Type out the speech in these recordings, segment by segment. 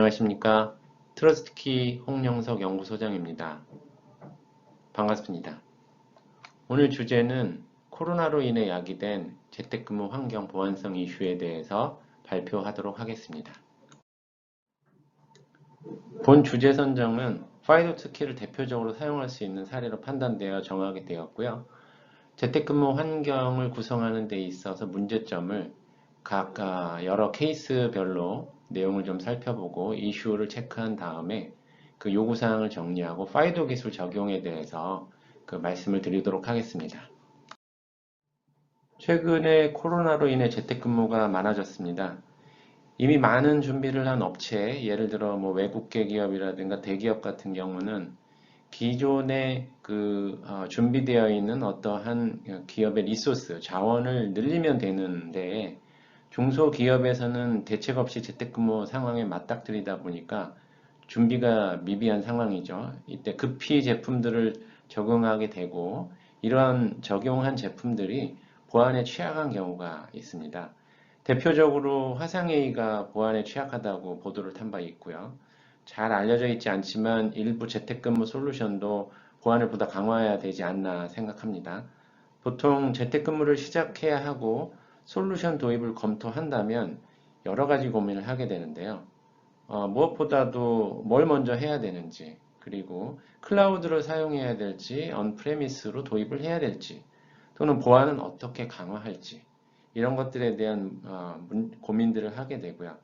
안녕하십니까. 트러스트키 홍영석 연구소장입니다. 반갑습니다. 오늘 주제는 코로나로 인해 야기된 재택근무 환경 보안성 이슈에 대해서 발표하도록 하겠습니다. 본 주제 선정은 파이도트키를 대표적으로 사용할 수 있는 사례로 판단되어 정하게 되었고요. 재택근무 환경을 구성하는 데 있어서 문제점을 각 아, 여러 케이스별로 내용을 좀 살펴보고 이슈를 체크한 다음에 그 요구사항을 정리하고 파이도 기술 적용에 대해서 그 말씀을 드리도록 하겠습니다. 최근에 코로나로 인해 재택근무가 많아졌습니다. 이미 많은 준비를 한 업체, 예를 들어 뭐 외국계 기업이라든가 대기업 같은 경우는 기존에 그 어, 준비되어 있는 어떠한 기업의 리소스, 자원을 늘리면 되는데 중소기업에서는 대책 없이 재택근무 상황에 맞닥뜨리다 보니까 준비가 미비한 상황이죠. 이때 급히 제품들을 적용하게 되고 이러한 적용한 제품들이 보안에 취약한 경우가 있습니다. 대표적으로 화상회의가 보안에 취약하다고 보도를 탄 바 있고요. 잘 알려져 있지 않지만 일부 재택근무 솔루션도 보안을 보다 강화해야 되지 않나 생각합니다. 보통 재택근무를 시작해야 하고 솔루션 도입을 검토한다면 여러 가지 고민을 하게 되는데요. 어, 무엇보다도 뭘 먼저 해야 되는지 그리고 클라우드를 사용해야 될지 언프레미스로 도입을 해야 될지 또는 보안은 어떻게 강화할지 이런 것들에 대한 어, 고민들을 하게 되고요.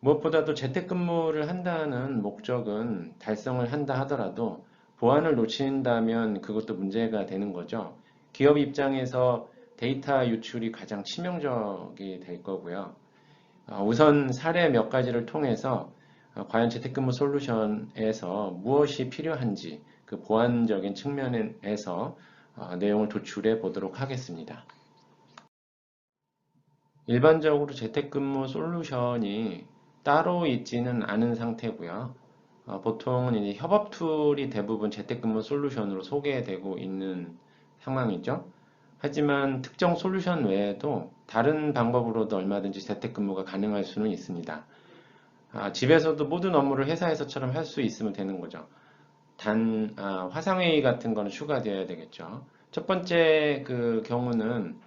무엇보다도 재택근무를 한다는 목적은 달성을 한다 하더라도 보안을 놓친다면 그것도 문제가 되는 거죠. 기업 입장에서 데이터 유출이 가장 치명적이 될 거고요. 어, 우선 사례 몇 가지를 통해서 어, 과연 재택근무 솔루션에서 무엇이 필요한지 그 보안적인 측면에서 어, 내용을 도출해 보도록 하겠습니다. 일반적으로 재택근무 솔루션이 따로 있지는 않은 상태고요. 보통은 이제 협업 툴이 대부분 재택근무 솔루션으로 소개되고 있는 상황이죠. 하지만 특정 솔루션 외에도 다른 방법으로도 얼마든지 재택근무가 가능할 수는 있습니다. 아, 집에서도 모든 업무를 회사에서처럼 할 수 있으면 되는 거죠. 단 아, 화상회의 같은 거는 추가되어야 되겠죠. 첫 번째 그 경우는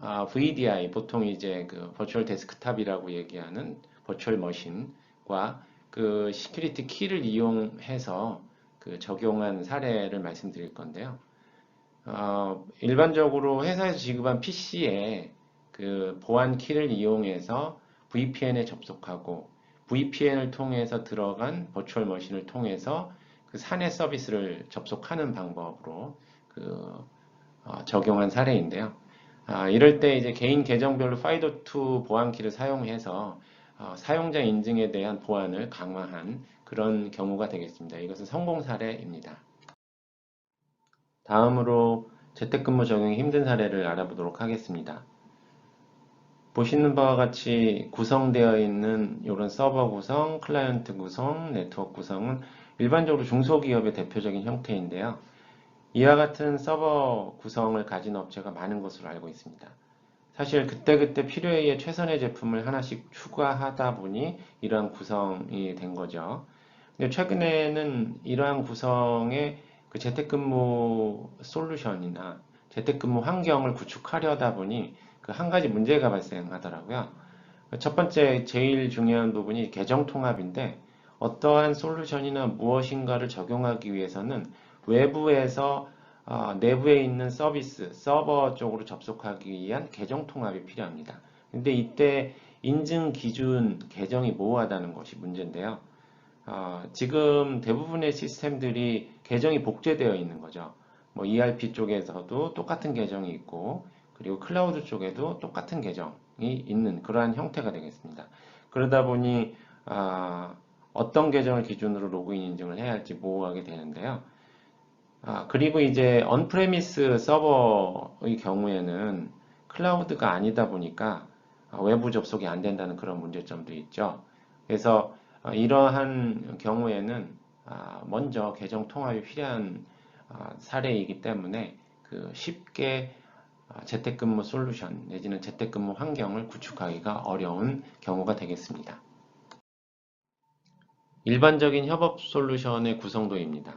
아, VDI 보통 이제 그 버추얼 데스크탑이라고 얘기하는 버추얼 머신과 그 시큐리티 키를 이용해서 그 적용한 사례를 말씀드릴 건데요. 어, 일반적으로 회사에서 지급한 PC에 그 보안 키를 이용해서 VPN에 접속하고 VPN을 통해서 들어간 버추얼 머신을 통해서 그 사내 서비스를 접속하는 방법으로 그 어, 적용한 사례인데요. 아, 이럴 때 이제 개인 계정별로 파이도2 보안키를 사용해서 어, 사용자 인증에 대한 보안을 강화한 그런 경우가 되겠습니다. 이것은 성공 사례입니다. 다음으로 재택근무 적용이 힘든 사례를 알아보도록 하겠습니다. 보시는 바와 같이 구성되어 있는 이런 서버 구성, 클라이언트 구성, 네트워크 구성은 일반적으로 중소기업의 대표적인 형태인데요. 이와 같은 서버 구성을 가진 업체가 많은 것으로 알고 있습니다. 사실 그때그때 필요에 의해 최선의 제품을 하나씩 추가하다 보니 이러한 구성이 된 거죠. 근데 최근에는 이러한 구성에 그 재택근무 솔루션이나 재택근무 환경을 구축하려다 보니 그 한 가지 문제가 발생하더라고요. 첫 번째 제일 중요한 부분이 계정 통합인데 어떠한 솔루션이나 무엇인가를 적용하기 위해서는 외부에서 어, 내부에 있는 서비스, 서버 쪽으로 접속하기 위한 계정 통합이 필요합니다. 근데 이때 인증 기준 계정이 모호하다는 것이 문제인데요. 어, 지금 대부분의 시스템들이 계정이 복제되어 있는 거죠. 뭐 ERP 쪽에서도 똑같은 계정이 있고 그리고 클라우드 쪽에도 똑같은 계정이 있는 그러한 형태가 되겠습니다. 그러다 보니 아, 어떤 계정을 기준으로 로그인 인증을 해야 할지 모호하게 되는데요. 아, 그리고 이제 언프레미스 서버의 경우에는 클라우드가 아니다 보니까 외부 접속이 안 된다는 그런 문제점도 있죠. 그래서 어, 이러한 경우에는 아, 먼저 계정 통합이 필요한 아, 사례이기 때문에 그 쉽게 아, 재택근무 솔루션 내지는 재택근무 환경을 구축하기가 어려운 경우가 되겠습니다. 일반적인 협업 솔루션의 구성도입니다.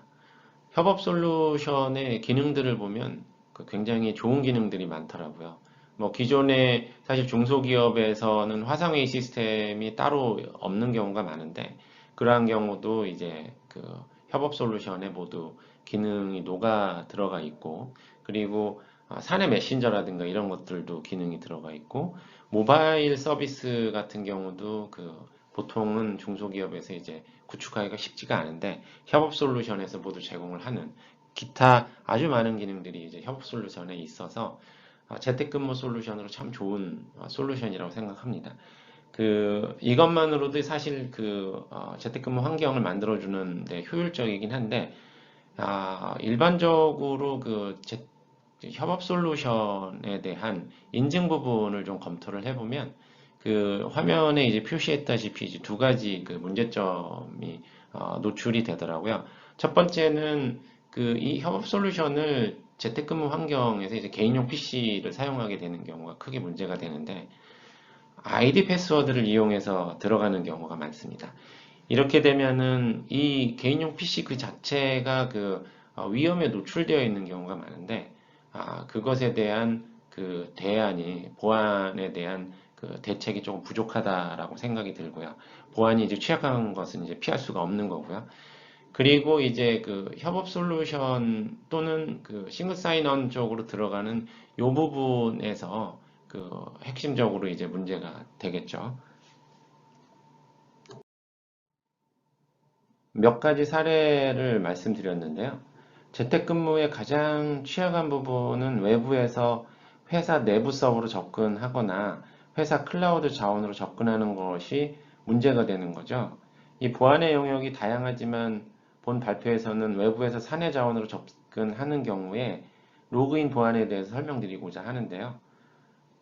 협업 솔루션의 기능들을 보면 그 굉장히 좋은 기능들이 많더라고요. 뭐 기존의 사실 중소기업에서는 화상회의 시스템이 따로 없는 경우가 많은데 그러한 경우도 이제 그 협업 솔루션에 모두 기능이 녹아 들어가 있고 그리고 아, 사내 메신저라든가 이런 것들도 기능이 들어가 있고 모바일 서비스 같은 경우도 그 보통은 중소기업에서 이제 구축하기가 쉽지가 않은데 협업 솔루션에서 모두 제공을 하는 기타 아주 많은 기능들이 이제 협업 솔루션에 있어서 아, 재택근무 솔루션으로 참 좋은 아, 솔루션이라고 생각합니다. 그 이것만으로도 사실 그 어, 재택근무 환경을 만들어주는 데 효율적이긴 한데 아, 일반적으로 그 재- 협업 솔루션에 대한 인증 부분을 좀 검토를 해보면 그 화면에 이제 표시했다시피 이제 두 가지 그 문제점이 어, 노출이 되더라고요. 첫 번째는 그 이 협업 솔루션을 재택근무 환경에서 이제 개인용 PC를 사용하게 되는 경우가 크게 문제가 되는데 아이디 패스워드를 이용해서 들어가는 경우가 많습니다. 이렇게 되면은 이 개인용 PC 그 자체가 그 어, 위험에 노출되어 있는 경우가 많은데 아, 그것에 대한 그 대안이 보안에 대한 그 대책이 조금 부족하다라고 생각이 들고요. 보안이 이제 취약한 것은 이제 피할 수가 없는 거고요. 그리고 이제 그 협업 솔루션 또는 그 싱글 사인언 쪽으로 들어가는 이 부분에서 그 핵심적으로 이제 문제가 되겠죠. 몇 가지 사례를 말씀드렸는데요. 재택근무의 가장 취약한 부분은 외부에서 회사 내부 서버로 접근하거나 회사 클라우드 자원으로 접근하는 것이 문제가 되는 거죠. 이 보안의 영역이 다양하지만 본 발표에서는 외부에서 사내 자원으로 접근하는 경우에 로그인 보안에 대해서 설명드리고자 하는데요.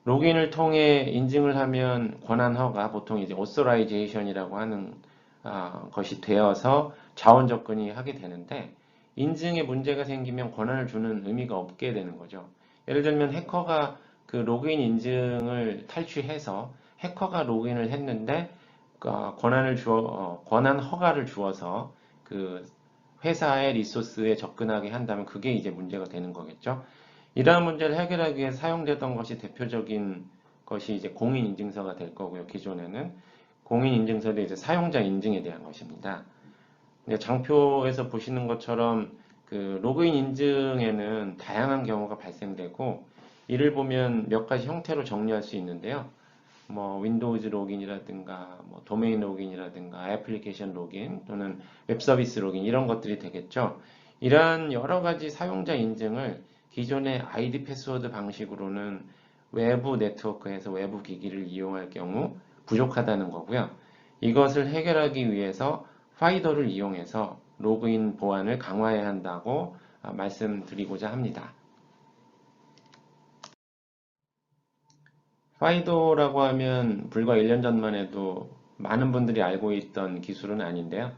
로그인을 통해 인증을 하면 권한 허가, 보통 이제 authorization이라고 하는 아, 것이 되어서 자원 접근이 하게 되는데 인증에 문제가 생기면 권한을 주는 의미가 없게 되는 거죠. 예를 들면 해커가 그 로그인 인증을 탈취해서 해커가 로그인을 했는데 어, 권한을 주어 어, 권한 허가를 주어서 그 회사의 리소스에 접근하게 한다면 그게 이제 문제가 되는 거겠죠. 이러한 문제를 해결하기 위해 사용되던 것이 대표적인 것이 이제 공인인증서가 될 거고요. 기존에는 공인인증서도 이제 사용자 인증에 대한 것입니다. 장표에서 보시는 것처럼 그 로그인 인증에는 다양한 경우가 발생되고 이를 보면 몇 가지 형태로 정리할 수 있는데요. 뭐 윈도우즈 로gin이라든가 뭐 도메인 로gin이라든가 애플리케이션 로긴 또는 웹 서비스 로긴 이런 것들이 되겠죠. 이러한 여러 가지 사용자 인증을 기존의 아이디 패스워드 방식으로는 외부 네트워크에서 외부 기기를 이용할 경우 부족하다는 거고요. 이것을 해결하기 위해서 파이더를 이용해서 로그인 보안을 강화해야 한다고 아, 말씀드리고자 합니다. 파이도라고 하면 불과 1년 전만 해도 많은 분들이 알고 있던 기술은 아닌데요.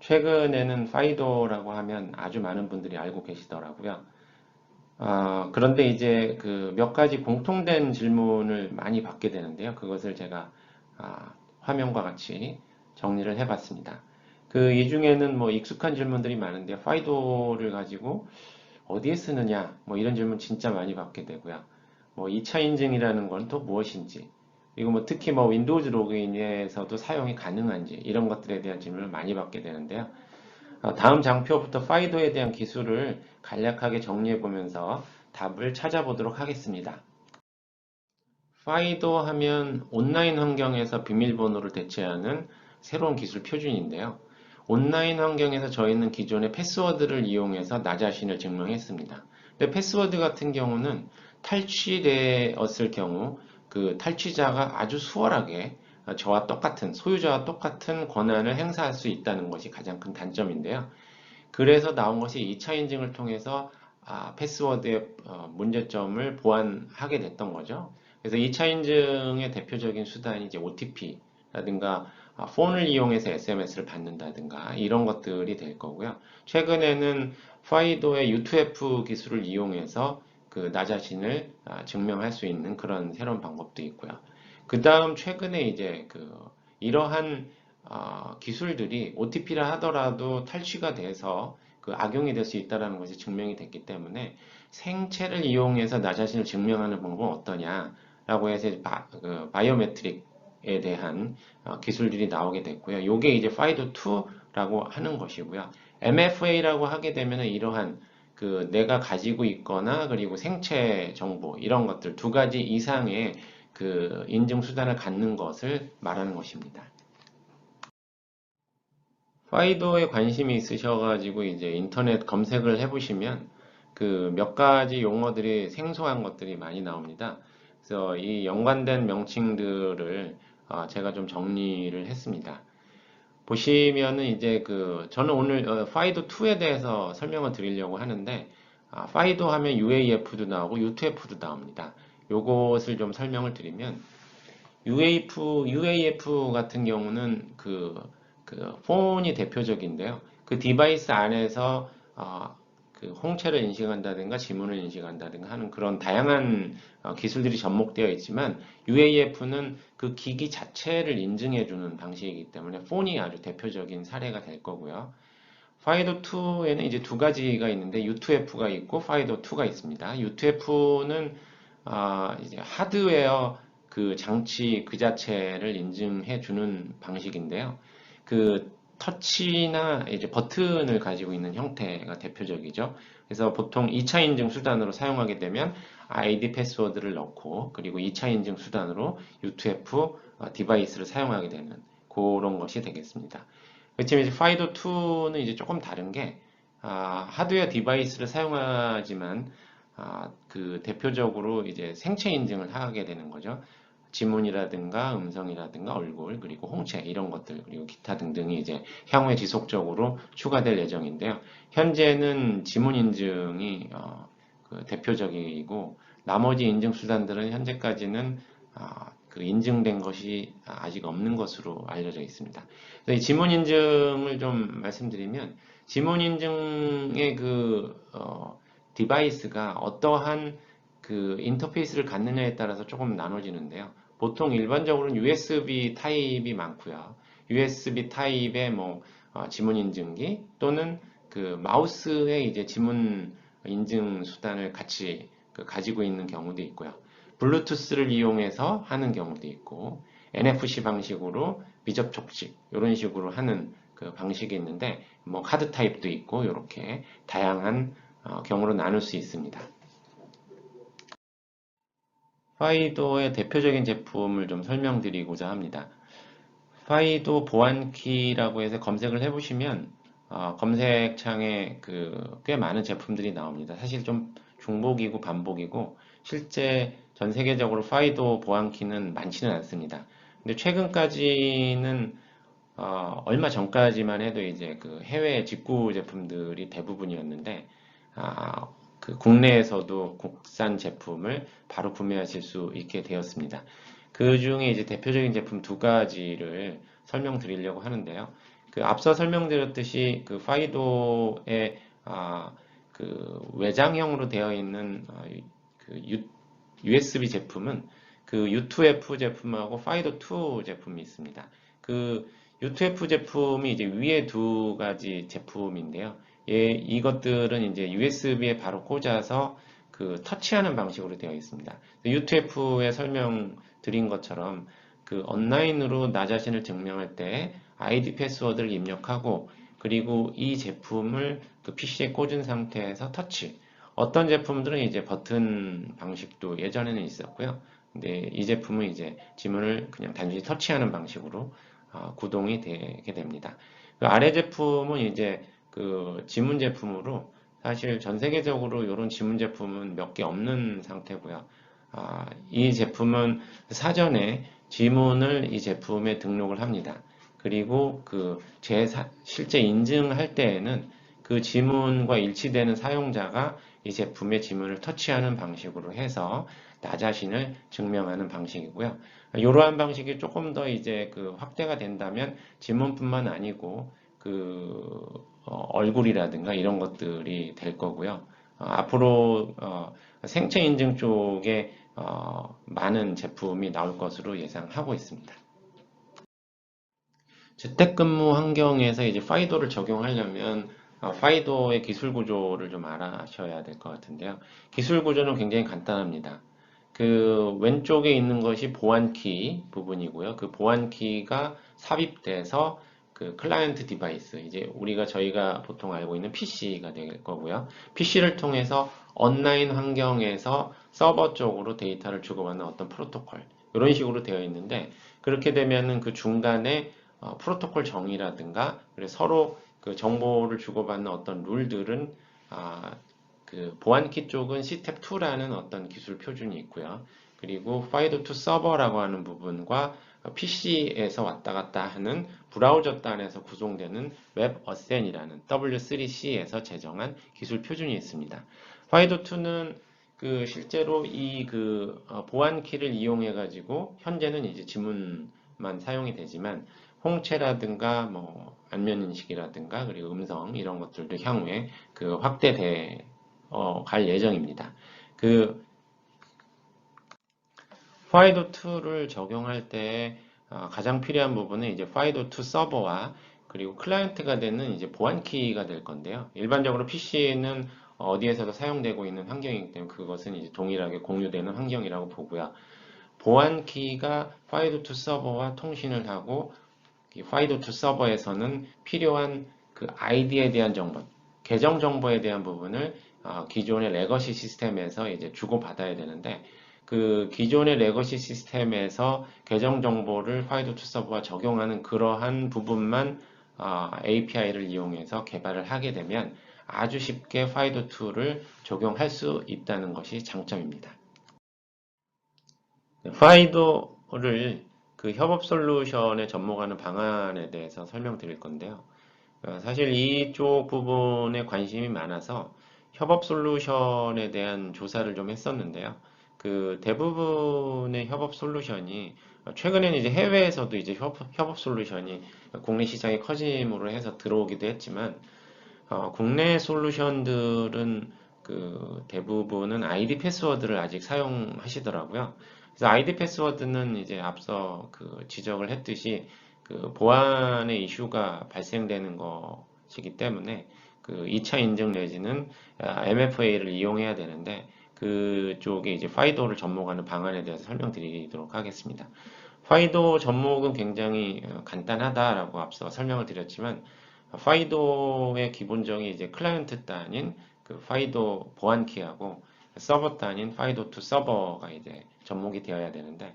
최근에는 파이도라고 하면 아주 많은 분들이 알고 계시더라고요. 어, 그런데 이제 그 몇 가지 공통된 질문을 많이 받게 되는데요. 그것을 제가 아, 화면과 같이 정리를 해봤습니다. 그 이 중에는 뭐 익숙한 질문들이 많은데 파이도를 가지고 어디에 쓰느냐 뭐 이런 질문 진짜 많이 받게 되고요. 뭐 2차 인증이라는 건 또 무엇인지 그리고 뭐 특히 뭐 윈도우즈 로그인에서도 사용이 가능한지 이런 것들에 대한 질문을 많이 받게 되는데요. 어, 다음 장표부터 파이도에 대한 기술을 간략하게 정리해 보면서 답을 찾아보도록 하겠습니다. 파이도 하면 온라인 환경에서 비밀번호를 대체하는 새로운 기술 표준인데요. 온라인 환경에서 저희는 기존의 패스워드를 이용해서 나 자신을 증명했습니다. 근데 패스워드 같은 경우는 탈취되었을 경우 그 탈취자가 아주 수월하게 저와 똑같은 소유자와 똑같은 권한을 행사할 수 있다는 것이 가장 큰 단점인데요. 그래서 나온 것이 2차 인증을 통해서 아, 패스워드의 어, 문제점을 보완하게 됐던 거죠. 그래서 2차 인증의 대표적인 수단이 이제 OTP라든가 아, 폰을 이용해서 SMS를 받는다든가 이런 것들이 될 거고요. 최근에는 파이도의 U2F 기술을 이용해서 그 나 자신을 아, 증명할 수 있는 그런 새로운 방법도 있고요. 그 다음 최근에 이제 그 이러한 어, 기술들이 OTP라 하더라도 탈취가 돼서 그 악용이 될 수 있다는 것이 증명이 됐기 때문에 생체를 이용해서 나 자신을 증명하는 방법은 어떠냐라고 해서 바, 그 바이오메트릭 에 대한 어, 기술들이 나오게 됐고요. 이게 이제 FIDO2라고 하는 것이고요. MFA라고 하게 되면 이러한 그 내가 가지고 있거나 그리고 생체 정보 이런 것들 두 가지 이상의 그 인증 수단을 갖는 것을 말하는 것입니다. 파이도에 관심이 있으셔가지고 이제 인터넷 검색을 해보시면 그 몇 가지 용어들이 생소한 것들이 많이 나옵니다. 그래서 이 연관된 명칭들을 어, 제가 좀 정리를 했습니다. 보시면은 이제 그 저는 오늘 어, 파이도 2에 대해서 설명을 드리려고 하는데 아, 파이도 하면 UAF도 나오고 U2F도 나옵니다. 요것을 좀 설명을 드리면 UAF, UAF 같은 경우는 그, 그 폰이 대표적인데요. 그 디바이스 안에서 어, 그 홍채를 인식한다든가 지문을 인식한다든가 하는 그런 다양한 어, 기술들이 접목되어 있지만 UAF는 그 기기 자체를 인증해주는 방식이기 때문에 폰이 아주 대표적인 사례가 될 거고요. 파이도 2에는 이제 두 가지가 있는데 U2F가 있고 파이도 2가 있습니다. U2F는 아, 이제 하드웨어 그 장치 그 자체를 인증해 주는 방식인데요. 그 터치나 이제 버튼을 가지고 있는 형태가 대표적이죠. 그래서 보통 2차 인증 수단으로 사용하게 되면 아이디 패스워드를 넣고 그리고 2차 인증 수단으로 U2F 어, 디바이스를 사용하게 되는 그런 것이 되겠습니다. 그렇지만 이제 파이도 2는 이제 조금 다른 게 아, 하드웨어 디바이스를 사용하지만 아, 그 대표적으로 이제 생체 인증을 하게 되는 거죠. 지문이라든가 음성이라든가 얼굴 그리고 홍채 이런 것들 그리고 기타 등등이 이제 향후에 지속적으로 추가될 예정인데요. 현재는 지문 인증이 어, 그 대표적이고 나머지 인증 수단들은 현재까지는 어, 그 인증된 것이 아직 없는 것으로 알려져 있습니다. 이 지문 인증을 좀 말씀드리면 지문 인증의 그 어, 디바이스가 어떠한 그 인터페이스를 갖느냐에 따라서 조금 나눠지는데요. 보통 일반적으로는 USB 타입이 많고요. USB 타입의 뭐 어, 지문 인증기 또는 그 마우스에 이제 지문 인증 수단을 같이 그 가지고 있는 경우도 있고요. 블루투스를 이용해서 하는 경우도 있고 NFC 방식으로 미접촉식 이런 식으로 하는 그 방식이 있는데 뭐 카드 타입도 있고 이렇게 다양한 어, 경우로 나눌 수 있습니다. 파이도의 대표적인 제품을 좀 설명드리고자 합니다. 파이도 보안키라고 해서 검색을 해보시면 어, 검색창에 그 꽤 많은 제품들이 나옵니다. 사실 좀 중복이고 반복이고 실제 전 세계적으로 파이도 보안키는 많지는 않습니다. 근데 최근까지는 어, 얼마 전까지만 해도 이제 그 해외 직구 제품들이 대부분이었는데 아, 그 국내에서도 국산 제품을 바로 구매하실 수 있게 되었습니다. 그 중에 이제 대표적인 제품 두 가지를 설명드리려고 하는데요. 그 앞서 설명드렸듯이 그 파이도의 아, 그 외장형으로 되어 있는 아, 그 USB 제품은 그 U2F 제품하고 파이도 2 제품이 있습니다. 그 U2F 제품이 이제 위에 두 가지 제품인데요. 예, 이것들은 이제 USB에 바로 꽂아서 그 터치하는 방식으로 되어 있습니다. U2F에 설명드린 것처럼 그 온라인으로 나 자신을 증명할 때 아이디 패스워드를 입력하고 그리고 이 제품을 그 PC에 꽂은 상태에서 터치. 어떤 제품들은 이제 버튼 방식도 예전에는 있었고요. 근데 이 제품은 이제 지문을 그냥 단순히 터치하는 방식으로 어, 구동이 되게 됩니다. 그 아래 제품은 이제 그 지문 제품으로 사실 전 세계적으로 이런 지문 제품은 몇 개 없는 상태고요. 아, 이 제품은 사전에 지문을 이 제품에 등록을 합니다. 그리고 그 제 실제 인증할 때에는 그 지문과 일치되는 사용자가 이 제품의 지문을 터치하는 방식으로 해서 나 자신을 증명하는 방식이고요. 이러한 방식이 조금 더 이제 그 확대가 된다면 지문뿐만 아니고 그 어, 얼굴이라든가 이런 것들이 될 거고요. 어, 앞으로 어, 생체 인증 쪽에 어, 많은 제품이 나올 것으로 예상하고 있습니다. 재택근무 환경에서 이제 파이도를 적용하려면 어, 파이도의 기술 구조를 좀 알아셔야 될 것 같은데요. 기술 구조는 굉장히 간단합니다. 그 왼쪽에 있는 것이 보안키 부분이고요. 그 보안키가 삽입돼서 그 클라이언트 디바이스, 이제 우리가 저희가 보통 알고 있는 PC가 될 거고요. PC를 통해서 온라인 환경에서 서버 쪽으로 데이터를 주고받는 어떤 프로토콜, 이런 식으로 되어 있는데, 그렇게 되면은 그 중간에 어, 프로토콜 정의라든가, 그리고 서로 그 정보를 주고받는 어떤 룰들은 아, 그 보안키 쪽은 시텝 2라는 어떤 기술 표준이 있고요. 그리고 파이도 투 서버라고 하는 부분과 PC에서 왔다 갔다 하는 브라우저 단에서 구성되는 웹 어센이라는 W3C에서 제정한 기술 표준이 있습니다. 파이도 2는 그 실제로 이 그 보안키를 이용해 가지고 현재는 이제 지문만 사용이 되지만 홍채라든가 뭐 안면 인식이라든가 그리고 음성 이런 것들도 향후에 그 확대돼 어, 갈 예정입니다. 그 파이도 2를 적용할 때 어, 가장 필요한 부분은 이제 파이도 2 서버와 그리고 클라이언트가 되는 이제 보안 키가 될 건데요. 일반적으로 PC는 어디에서도 사용되고 있는 환경이기 때문에 그것은 이제 동일하게 공유되는 환경이라고 보고요. 보안 키가 파이도 2 서버와 통신을 하고 이 파이도 2 서버에서는 필요한 그 아이디에 대한 정보, 계정 정보에 대한 부분을 어, 기존의 레거시 시스템에서 이제 주고받아야 되는데 그 기존의 레거시 시스템에서 계정 정보를 파이도 투 서버와 적용하는 그러한 부분만 어, API를 이용해서 개발을 하게 되면 아주 쉽게 파이도 2를 적용할 수 있다는 것이 장점입니다. 파이도를 그 협업 솔루션에 접목하는 방안에 대해서 설명드릴 건데요. 어, 사실 이쪽 부분에 관심이 많아서 협업 솔루션에 대한 조사를 좀 했었는데요. 그 대부분의 협업 솔루션이 최근에는 이제 해외에서도 이제 협, 협업 솔루션이 국내 시장이 커짐으로 해서 들어오기도 했지만 어, 국내 솔루션들은 그 대부분은 아이디 패스워드를 아직 사용하시더라고요. 그래서 아이디 패스워드는 이제 앞서 그 지적을 했듯이 그 보안의 이슈가 발생되는 것이기 때문에 그 2차 인증 내지는 MFA를 이용해야 되는데 그쪽에 이제 파이도를 접목하는 방안에 대해서 설명드리도록 하겠습니다. 파이도 접목은 굉장히 어, 간단하다라고 앞서 설명을 드렸지만 파이도의 기본적인 이제 클라이언트 단인 그 파이도 보안키하고 서버 단인 파이도 투 서버가 이제 접목이 되어야 되는데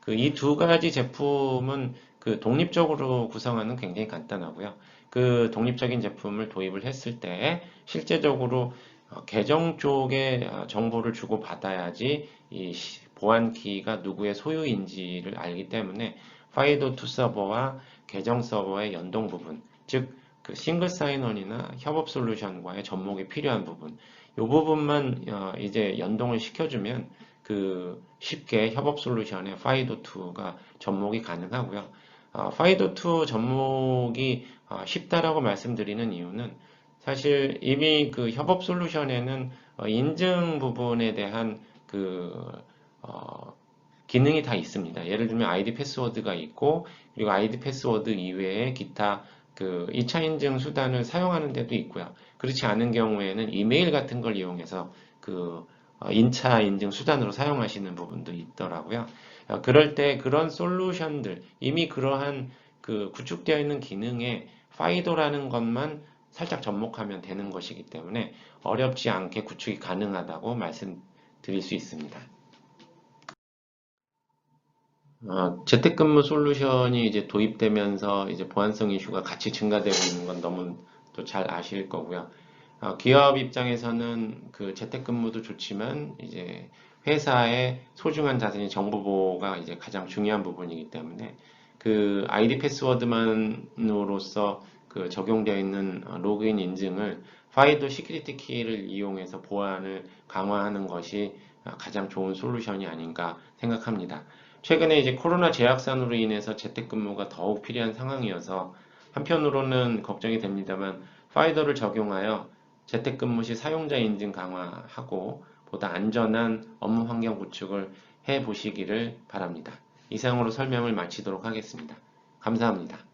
그 이 두 가지 제품은 그 독립적으로 구성하는 굉장히 간단하고요. 그 독립적인 제품을 도입을 했을 때 실제적으로 어, 계정 쪽에 어, 정보를 주고 받아야지 이 보안 키가 누구의 소유인지를 알기 때문에 파이도 투 서버와 계정 서버의 연동 부분, 즉 그 싱글 사인원이나 협업 솔루션과의 접목이 필요한 부분, 이 부분만 어, 이제 연동을 시켜주면 그 쉽게 협업 솔루션에 파이도 2가 접목이 가능하고요. 파이도 2 접목이 쉽다라고 말씀드리는 이유는 사실 이미 그 협업 솔루션에는 어, 인증 부분에 대한 그 어, 기능이 다 있습니다. 예를 들면 아이디 패스워드가 있고 그리고 아이디 패스워드 이외에 기타 그 2차 인증 수단을 사용하는 데도 있고요. 그렇지 않은 경우에는 이메일 같은 걸 이용해서 그 어, 인차 인증 수단으로 사용하시는 부분도 있더라고요. 그럴 때 그런 솔루션들 이미 그러한 그 구축되어 있는 기능에 파이도라는 것만 살짝 접목하면 되는 것이기 때문에 어렵지 않게 구축이 가능하다고 말씀드릴 수 있습니다. 어, 재택근무 솔루션이 이제 도입되면서 이제 보안성 이슈가 같이 증가되고 있는 건 너무 또 잘 아실 거고요. 어, 기업 입장에서는 그 재택근무도 좋지만 이제 회사의 소중한 자산이 정보보호가 이제 가장 중요한 부분이기 때문에 그 아이디 패스워드만으로서 그 적용되어 있는 어, 로그인 인증을 파이도 시큐리티 키를 이용해서 보안을 강화하는 것이 어, 가장 좋은 솔루션이 아닌가 생각합니다. 최근에 이제 코로나 재확산으로 인해서 재택근무가 더욱 필요한 상황이어서 한편으로는 걱정이 됩니다만 파이더를 적용하여 재택근무 시 사용자 인증 강화하고 보다 안전한 업무 환경 구축을 해 보시기를 바랍니다. 이상으로 설명을 마치도록 하겠습니다. 감사합니다.